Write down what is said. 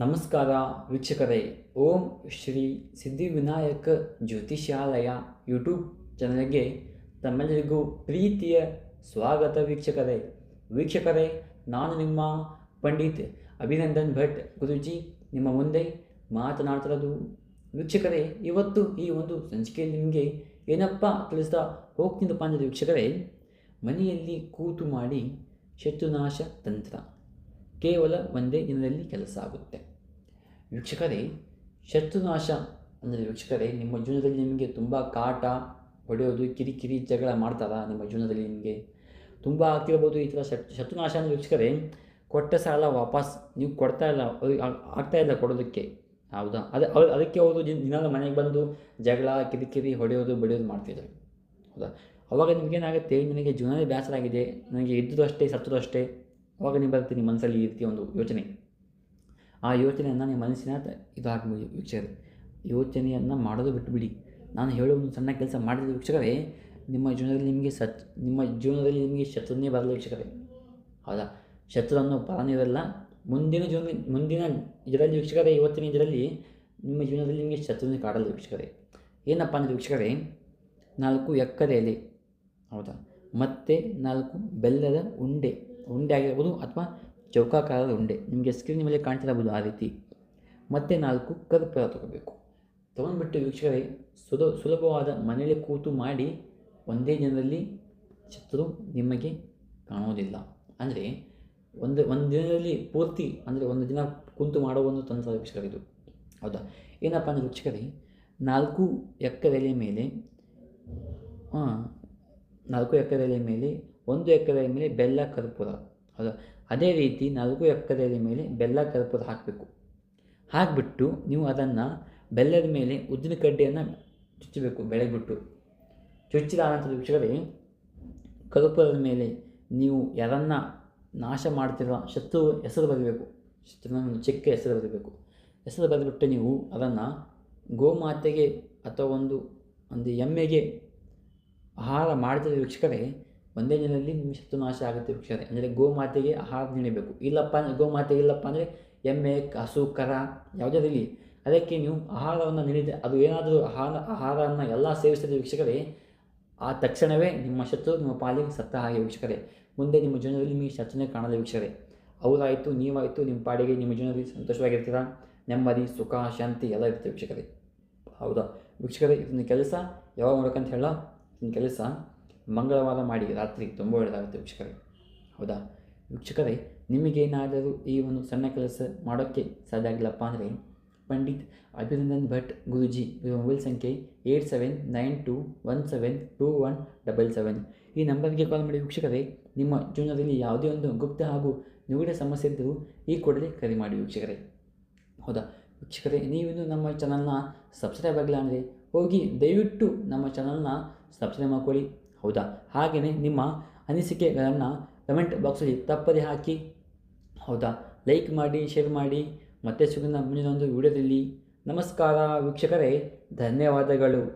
ನಮಸ್ಕಾರ ವೀಕ್ಷಕರೇ. ಓಂ ಶ್ರೀ ಸಿದ್ಧಿವಿನಾಯಕ ಜ್ಯೋತಿಷ್ಯಾಲಯ ಯೂಟ್ಯೂಬ್ ಚಾನಲ್ಗೆ ತಮ್ಮೆಲ್ಲರಿಗೂ ಪ್ರೀತಿಯ ಸ್ವಾಗತ ವೀಕ್ಷಕರೇ. ವೀಕ್ಷಕರೇ, ನಾನು ನಿಮ್ಮ ಪಂಡಿತ್ ಅಭಿನಂದನ್ ಭಟ್ ಗುರುಜಿ. ನಿಮ್ಮ ಮುಂದೆ ಮಾತನಾಡ್ತಿರೋದು ವೀಕ್ಷಕರೇ, ಇವತ್ತು ಈ ಒಂದು ಸಂಚಿಕೆಯಲ್ಲಿ ನಿಮಗೆ ಏನಪ್ಪ ತಿಳಿಸ್ತಾ ಹೋಗ್ತಿದ್ದಪ್ಪ ಅಂದರೆ ವೀಕ್ಷಕರೇ, ಮನೆಯಲ್ಲಿ ಕೂತು ಮಾಡಿ ಶತ್ರುನಾಶ ತಂತ್ರ. ಕೇವಲ ಒಂದೇ ದಿನದಲ್ಲಿ ಕೆಲಸ ಆಗುತ್ತೆ. ವೀಕ್ಷಕರೇ, ಶತ್ರುನಾಶ ಅಂದರೆ ವೀಕ್ಷಕರೇ, ನಿಮ್ಮ ಜೀವನದಲ್ಲಿ ನಿಮಗೆ ತುಂಬ ಕಾಟ ಹೊಡೆಯೋದು, ಕಿರಿಕಿರಿ ಜಗಳ ಮಾಡ್ತಾರಾ ನಿಮ್ಮ ಜೀವನದಲ್ಲಿ ನಿಮಗೆ? ತುಂಬ ಆಗ್ತಿರ್ಬೋದು ಈ ಥರ ಶತ್, ಶತ್ರುನಾಶ ಅಂದರೆ ವೀಕ್ಷಕರೇ, ಕೊಟ್ಟ ಸಾಲ ವಾಪಸ್, ನೀವು ಕೊಡ್ತಾ ಇಲ್ಲ ಆಗ್ತಾ ಇಲ್ಲ ಕೊಡೋದಕ್ಕೆ. ಹೌದಾ? ಅದೇ ಅವ್ರು ಅದಕ್ಕೆ ಅವರು ದಿನಾಲ ಮನೆಗೆ ಬಂದು ಜಗಳ, ಕಿರಿಕಿರಿ ಹೊಡೆಯೋದು ಬಡಿಯೋದು ಮಾಡ್ತಿದ್ದಾರೆ. ಹೌದಾ? ಅವಾಗ ನಿಮಗೇನಾಗುತ್ತೆ ನನಗೆ ಜೀವನದಲ್ಲಿ ಬೇಸರ ಆಗಿದೆ ನನಗೆ ಇದ್ದರೂ ಅಷ್ಟೇ ಸತ್ತರೂ ಅಷ್ಟೇ ಅವಾಗ ನೀವು ಬರ್ತೀನಿ ನಿಮ್ಮ ಮನಸ್ಸಲ್ಲಿ ಈ ರೀತಿಯ ಒಂದು ಯೋಚನೆ. ಆ ಯೋಚನೆಯನ್ನು ನಿಮ್ಮ ಮನಸ್ಸಿನ ಇದಾಗಿ ವೀಕ್ಷಕರೇ. ಯೋಚನೆಯನ್ನು ಮಾಡೋದು ಬಿಟ್ಟುಬಿಡಿ ನಾನು ಹೇಳೋ ಒಂದು ಸಣ್ಣ ಕೆಲಸ ಮಾಡಿದ ವೀಕ್ಷಕರೇ, ನಿಮ್ಮ ಜೀವನದಲ್ಲಿ ನಿಮಗೆ ಸತ್, ನಿಮ್ಮ ಜೀವನದಲ್ಲಿ ನಿಮಗೆ ಶತ್ರುನೇ ಬರಲ್ಲ ವೀಕ್ಷಕರೇ. ಹೌದಾ? ಶತ್ರುವನ್ನು ಇರಲ್ಲ. ಮುಂದಿನ ಜೀವನ ಮುಂದಿನ ಇದರಲ್ಲಿ ವೀಕ್ಷಕರೇ, ಇವತ್ತಿನ ಇದರಲ್ಲಿ ನಿಮ್ಮ ಜೀವನದಲ್ಲಿ ನಿಮಗೆ ಶತ್ರುನೇ ಕಾಡಲು ವೀಕ್ಷಕರೇ. ಏನಪ್ಪ ಅಂದರೆ ವೀಕ್ಷಕರೇ, ನಾಲ್ಕು ಎಕ್ಕದ ಎಲೆ ಹೌದಾ? ಮತ್ತು ನಾಲ್ಕು ಬೆಲ್ಲದ ಉಂಡೆ. ಉಂಡೆ ಆಗಿರ್ಬೋದು ಅಥವಾ ಚೌಕಾಕಾರದ ಉಂಡೆ. ನಿಮಗೆ ಸ್ಕ್ರೀನ್ ಮೇಲೆ ಕಾಣ್ತಿರಬಹುದು ಆ ರೀತಿ. ಮತ್ತೆ ನಾಲ್ಕು ಕರ್ಪೂರ ತಗೋಬೇಕು. ತೊಗೊಂಡ್ಬಿಟ್ಟು ವೀಕ್ಷಕರೇ, ಸುಲ, ಸುಲಭವಾದ ಮನೆಯಲ್ಲಿ ಕೂತು ಮಾಡಿ ಒಂದೇ ದಿನದಲ್ಲಿ ಚಿತ್ರ ನಿಮಗೆ ಕಾಣೋದಿಲ್ಲ ಅಂದರೆ ಒಂದು ಒಂದು ದಿನದಲ್ಲಿ ಪೂರ್ತಿ, ಅಂದರೆ ಒಂದು ದಿನ ಕುಂತು ಮಾಡೋ ಒಂದು ತಂತ್ರ ವೀಕ್ಷಕರಿದು ಹೌದಾ? ಏನಪ್ಪ ಅಂದರೆ ವೀಕ್ಷಕರೇ, ನಾಲ್ಕು ಎಕ್ಕರೆಲೆ ಮೇಲೆ ನಾಲ್ಕು ಎಕರೆಲೆ ಮೇಲೆ ಒಂದು ಎಕರೆ ಮೇಲೆ ಬೆಲ್ಲ ಕರ್ಪೂರ. ಹೌದಾ? ಅದೇ ರೀತಿ ನಾಲ್ಕು ಎಕರೆ ಮೇಲೆ ಬೆಲ್ಲ ಕರ್ಪೂರ ಹಾಕಬೇಕು. ಹಾಕಿಬಿಟ್ಟು ನೀವು ಅದನ್ನು ಬೆಲ್ಲದ ಮೇಲೆ ಉದ್ದಿನ ಕಡ್ಡಿಯನ್ನು ಚುಚ್ಚಬೇಕು ಬೆಳಗ್ಬಿಟ್ಟು ಚುಚ್ಚಿದ ಆನಂತರ ವೀಕ್ಷಕರೇ, ಕರ್ಪೂರದ ಮೇಲೆ ನೀವು ಯಾರನ್ನ ನಾಶ ಮಾಡ್ತಿರೋ ಶತ್ರು ಹೆಸರು ಬರಬೇಕು. ಶತ್ರುನ ಚಿಕ್ಕ ಹೆಸರು ಬರಬೇಕು. ಹೆಸರು ಬರೆದುಬಿಟ್ಟು ನೀವು ಅದನ್ನು ಗೋಮಾತೆಗೆ ಅಥವಾ ಒಂದು ಒಂದು ಎಮ್ಮೆಗೆ ಆಹಾರ ಮಾಡಿದ ವೀಕ್ಷಕರೇ ಒಂದೇ ದಿನದಲ್ಲಿ ನಿಮ್ಮ ಶತ್ರುನಾಶ ಆಗುತ್ತೆ ವೀಕ್ಷಕರೇ ಅಂದರೆ ಗೋಮಾತೆಗೆ ಆಹಾರ ನೀಡಬೇಕು. ಇಲ್ಲಪ್ಪ ಅಂದ್ರೆ ಗೋಮಾತೆಗೆ ಇಲ್ಲಪ್ಪ ಅಂದರೆ ಎಮ್ಮೆ ಹಸು ಕರ, ಯಾವುದೇ ಇರಲಿ. ಅದಕ್ಕೆ ನೀವು ಆಹಾರವನ್ನು ನೀಡಿದರೆ ಅದು ಏನಾದರೂ ಆಹಾರ, ಆಹಾರವನ್ನು ಎಲ್ಲ ಸೇವಿಸಿದ ವೀಕ್ಷಕರೇ, ಆ ತಕ್ಷಣವೇ ನಿಮ್ಮ ಶತ್ರು ನಿಮ್ಮ ಪಾಲಿಗೆ ಸತ್ತ ಹಾಗೆ ವೀಕ್ಷಕರೇ. ಮುಂದೆ ನಿಮ್ಮ ಜೀವನದಲ್ಲಿ ನಿಮಗೆ ಶತ್ರುನೇ ಕಾಣಲು ವೀಕ್ಷಕರೇ. ಅವರಾಯಿತು, ನೀವಾಯಿತು, ನಿಮ್ಮ ಪಾಡಿಗೆ ನಿಮ್ಮ ಜೀವನದಲ್ಲಿ ಸಂತೋಷವಾಗಿರ್ತೀರಾ? ನೆಮ್ಮದಿ, ಸುಖ, ಶಾಂತಿ ಎಲ್ಲ ಇರುತ್ತೆ ವೀಕ್ಷಕರೇ. ಹೌದಾ? ವೀಕ್ಷಕರೇ ಇದನ್ನ ಕೆಲಸ. ಯಾವಾಗ ಮಾಡ್ಬೇಕಂತ ಹೇಳ ಇದನ್ನ ಕೆಲಸ. ಮಂಗಳವಾರ ಮಾಡಿ ರಾತ್ರಿ ತುಂಬ ಒಳ್ಳೆಯದಾಗುತ್ತೆ ವೀಕ್ಷಕರೇ. ಹೌದಾ? ವೀಕ್ಷಕರೇ ನಿಮಗೇನಾದರೂ ಈ ಒಂದು ಸಣ್ಣ ಕೆಲಸ ಮಾಡೋಕ್ಕೆ ಸಾಧ್ಯ ಆಗಿಲ್ಲಪ್ಪ ಅಂದರೆ ಪಂಡಿತ್ ಅಭಿನಂದನ್ ಭಟ್ ಗುರುಜಿ, ಇವರ ಮೊಬೈಲ್ ಸಂಖ್ಯೆ eight seven nine two one seven two one double seven. ಈ ನಂಬರ್ಗೆ ಕಾಲ್ ಮಾಡಿ ವೀಕ್ಷಕರೇ, ನಿಮ್ಮ ಜೀವನದಲ್ಲಿ ಯಾವುದೇ ಒಂದು ಗುಪ್ತ ಹಾಗೂ ನಿಗೂಢ ಸಮಸ್ಯೆ ಇದ್ದರೂ ಈ ಕೂಡಲೇ ಕರೆ ಮಾಡಿ ವೀಕ್ಷಕರೇ. ಹೌದಾ? ವೀಕ್ಷಕರೇ, ನೀವಿನ್ನು ನಮ್ಮ ಚಾನಲ್ನ ಸಬ್ಸ್ಕ್ರೈಬ್ ಆಗಲಿಲ್ಲ ಅಂದರೆ ಹೋಗಿ ದಯವಿಟ್ಟು ನಮ್ಮ ಚಾನಲ್ನ ಸಬ್ಸ್ಕ್ರೈಬ್ ಮಾಡ್ಕೊಳ್ಳಿ. ಹೌದಾ? ಹಾಗೆಯೇ ನಿಮ್ಮ ಅನಿಸಿಕೆಗಳನ್ನು ಕಮೆಂಟ್ ಬಾಕ್ಸಲ್ಲಿ ತಪ್ಪದೇ ಹಾಕಿ. ಹೌದಾ? ಲೈಕ್ ಮಾಡಿ ಶೇರ್ ಮಾಡಿ. ಮತ್ತೆ ಸಿಗೋಣ ಮುಂದಿನ ಒಂದು ವಿಡಿಯೋದಲ್ಲಿ ನಮಸ್ಕಾರ ವೀಕ್ಷಕರೇ, ಧನ್ಯವಾದಗಳು.